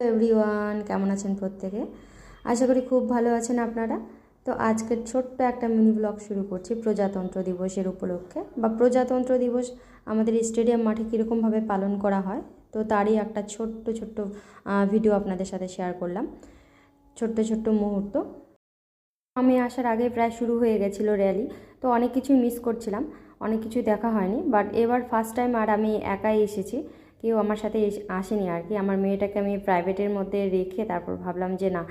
Everyone কেমন আছেন প্রত্যেকে? আশা করি খুব ভালো আছেন আপনারা। তো আজকের ছোট্ট একটা মিনি ব্লগ শুরু করছি, প্রজাতন্ত্র দিবসের উপলক্ষে। বা প্রজাতন্ত্র দিবস আমাদের স্টেডিয়াম মাঠে কীরকমভাবে পালন করা হয়, তো তারই একটা ছোট্ট ছোট্ট ভিডিও আপনাদের সাথে শেয়ার করলাম। ছোট্ট ছোট্ট মুহূর্ত। আমি আসার আগে প্রায় শুরু হয়ে গেছিল র্যালি তো অনেক কিছুই মিস করছিলাম, অনেক কিছুই দেখা হয়নি। বাট এবার ফার্স্ট টাইম আর আমি একাই এসেছি। কেউ আমার সাথে আসেনি আর কি। আমার মেয়েটাকে আমি প্রাইভেটের মধ্যে রেখে তারপর ভাবলাম যে না,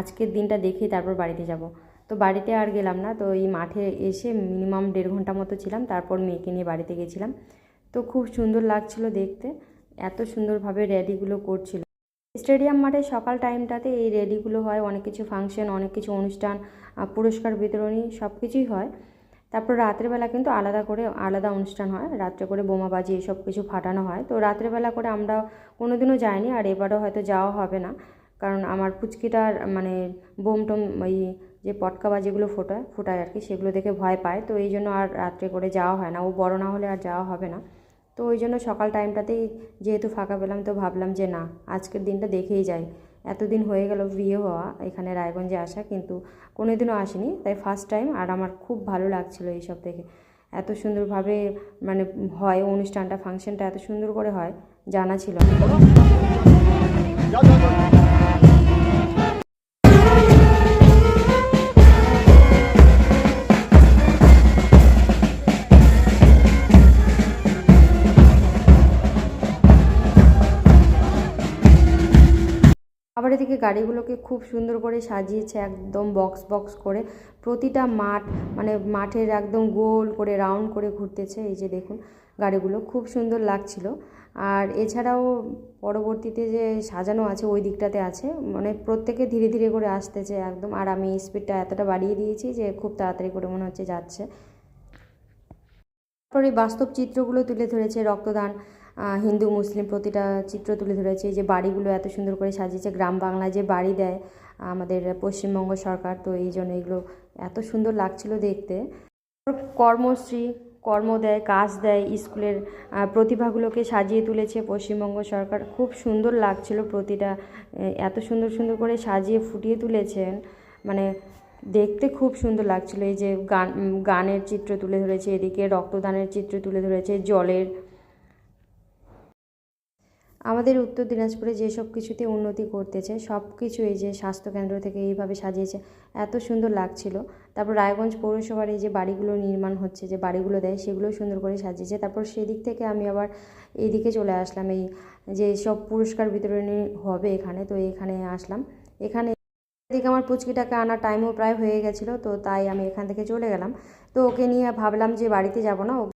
আজকের দিনটা দেখেই তারপর বাড়িতে যাব। তো বাড়িতে আর গেলাম না। তো এই মাঠে এসে মিনিমাম দেড় ঘণ্টা মতো ছিলাম। তারপর মেয়েকে নিয়ে বাড়িতে গেছিলাম। তো খুব সুন্দর লাগছিল দেখতে। এত সুন্দরভাবে র্যালিগুলো করছিল। স্টেডিয়াম মাঠে সকাল টাইমটাতে এই র্যালিগুলো হয়। অনেক কিছু ফাংশন অনেক কিছু অনুষ্ঠান পুরস্কার বিতরণী সব কিছুই হয়। তারপর রাত্রেবেলা কিন্তু আলাদা করে, আলাদা অনুষ্ঠান হয়। রাত্রে করে বোমাবাজি এসব কিছু ফাটানো হয়। তো রাত্রেবেলা করে আমরা কোনোদিনও যাইনি আর এবারও হয়তো যাওয়া হবে না। কারণ আমার পুচকিটার মানে বোম টোম ওই যে পটকা পটকাবাজিগুলো ফোটায় ফোটায় আর কি, সেগুলো দেখে ভয় পায়। তো এই জন্য আর রাত্রে করে যাওয়া হয় না। ও বড় না হলে আর যাওয়া হবে না। তো ওই জন্য সকাল টাইমটাতেই যেহেতু ফাঁকা পেলাম, তো ভাবলাম যে না, আজকের দিনটা দেখেই যাই। এতদিন হয়ে গেল বিয়ে হওয়া, এখানে রায়গঞ্জে আসা, কিন্তু কোনোদিনও আসেনি। তাই ফার্স্ট টাইম আর আমার খুব ভালো লাগছিল এইসব দেখে। এত সুন্দরভাবে মানে হয় অনুষ্ঠানটা ফাংশনটা এত সুন্দর করে হয়, জানা ছিল না। আবার এদিকে গাড়িগুলোকে খুব সুন্দর করে সাজিয়েছে একদম বক্স বক্স করে। প্রতিটা মাঠ মানে মাঠের একদম গোল করে রাউন্ড করে ঘুরতেছে। এই যে দেখুন, গাড়িগুলো খুব সুন্দর লাগছিল। আর এছাড়াও পরবর্তীতে যে সাজানো আছে, ওই দিকটাতে আছে মানে প্রত্যেকে ধীরে ধীরে করে আসতেছে একদম। আর আমি স্পিডটা এতটা বাড়িয়ে দিয়েছি যে খুব তাড়াতাড়ি করে মনে হচ্ছে যাচ্ছে। তারপরে বাস্তব চিত্রগুলো তুলে ধরেছে রক্তদান। হিন্দু, মুসলিম প্রতিটা চিত্র তুলে ধরেছে যে বাড়িগুলো এত সুন্দর করে সাজিয়েছে, গ্রাম বাংলায় যে বাড়ি দেয় আমাদের পশ্চিমবঙ্গ সরকার, তো এই জন্য এগুলো এত সুন্দর লাগছিল দেখতে। কর্মশ্রী, কর্ম দেয়, কাজ দেয়, স্কুলের প্রতিভাগুলোকে সাজিয়ে তুলেছে পশ্চিমবঙ্গ সরকার। খুব সুন্দর লাগছিল প্রতিটা এত সুন্দর সুন্দর করে সাজিয়ে ফুটিয়ে তুলেছেন। মানে দেখতে খুব সুন্দর লাগছিল। এই যে গান গানের চিত্র তুলে ধরেছে, এদিকে রক্তদানের চিত্র তুলে ধরেছে, জলের আমাদের উত্তর দিনাজপুরে যেসব কিছুতে উন্নতি করতেছে সব কিছু এই যে স্বাস্থ্যকেন্দ্র থেকে এইভাবে সাজিয়েছে, এত সুন্দর লাগছিল। তারপর রায়গঞ্জ পৌরসভার এই যে বাড়িগুলো নির্মাণ হচ্ছে, যে বাড়িগুলো দেয় সেগুলো সুন্দর করে সাজিয়েছে। তারপর সেদিক থেকে আমি আবার এইদিকে চলে আসলাম, এই যে সব পুরস্কার বিতরণী হবে এখানে, তো এখানে আসলাম। এখানে এদিকে আমার পুচকিটাকে আনার টাইমও প্রায় হয়ে গেছিল, তো তাই আমি এখান থেকে চলে গেলাম। তো ওকে নিয়ে ভাবলাম যে বাড়িতে যাব না